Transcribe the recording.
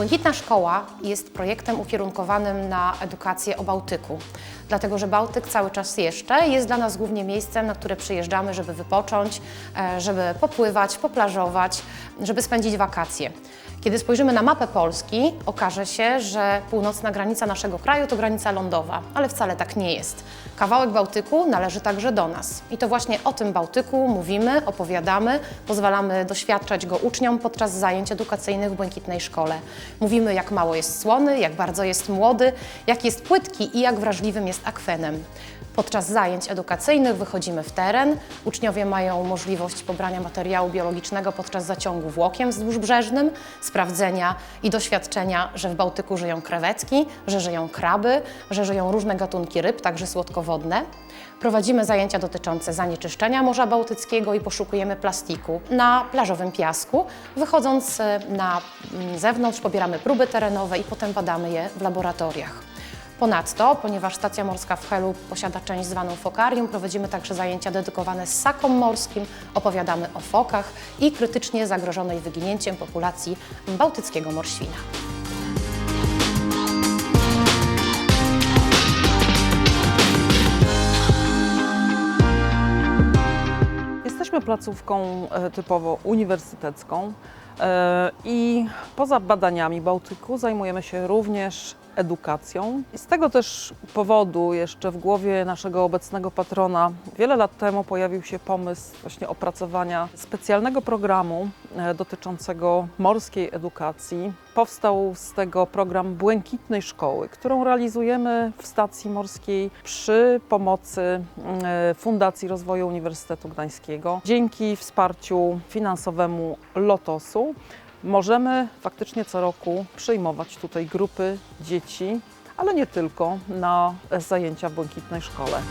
Błękitna Szkoła jest projektem ukierunkowanym na edukację o Bałtyku, dlatego że Bałtyk cały czas jeszcze jest dla nas głównie miejscem, na które przyjeżdżamy, żeby wypocząć, e, żeby popływać, poplażować, żeby spędzić wakacje. Kiedy spojrzymy na mapę Polski, okaże się, że północna granica naszego kraju to granica lądowa, ale wcale tak nie jest. Kawałek Bałtyku należy także do nas. I to właśnie o tym Bałtyku mówimy, opowiadamy, pozwalamy doświadczać go uczniom podczas zajęć edukacyjnych w Błękitnej Szkole. Mówimy, jak mało jest słony, jak bardzo jest młody, jak jest płytki i jak wrażliwym jest akwenem. Podczas zajęć edukacyjnych wychodzimy w teren. Uczniowie mają możliwość pobrania materiału biologicznego podczas zaciągu włókiem wzdłużbrzeżnym, sprawdzenia i doświadczenia, że w Bałtyku żyją krewetki, że żyją kraby, że żyją różne gatunki ryb, także słodkowodne. Prowadzimy zajęcia dotyczące zanieczyszczenia Morza Bałtyckiego i poszukujemy plastiku na plażowym piasku. Wychodząc e, na mm, zewnątrz, pobieramy próby terenowe i potem badamy je w laboratoriach. Ponadto, ponieważ stacja morska w Helu posiada część zwaną fokarium, prowadzimy także zajęcia dedykowane ssakom morskim, opowiadamy o fokach i krytycznie zagrożonej wyginięciem populacji bałtyckiego morświna. Jesteśmy placówką e, typowo uniwersytecką e, i poza badaniami Bałtyku zajmujemy się również edukacją. I z tego też powodu jeszcze w głowie naszego obecnego patrona wiele lat temu pojawił się pomysł właśnie opracowania specjalnego programu e, dotyczącego morskiej edukacji. Powstał z tego program Błękitnej Szkoły, którą realizujemy w stacji morskiej przy pomocy e, Fundacji Rozwoju Uniwersytetu Gdańskiego. Dzięki wsparciu finansowemu Lotosu możemy faktycznie co roku przyjmować tutaj grupy dzieci, ale nie tylko, na zajęcia w Błękitnej Szkole.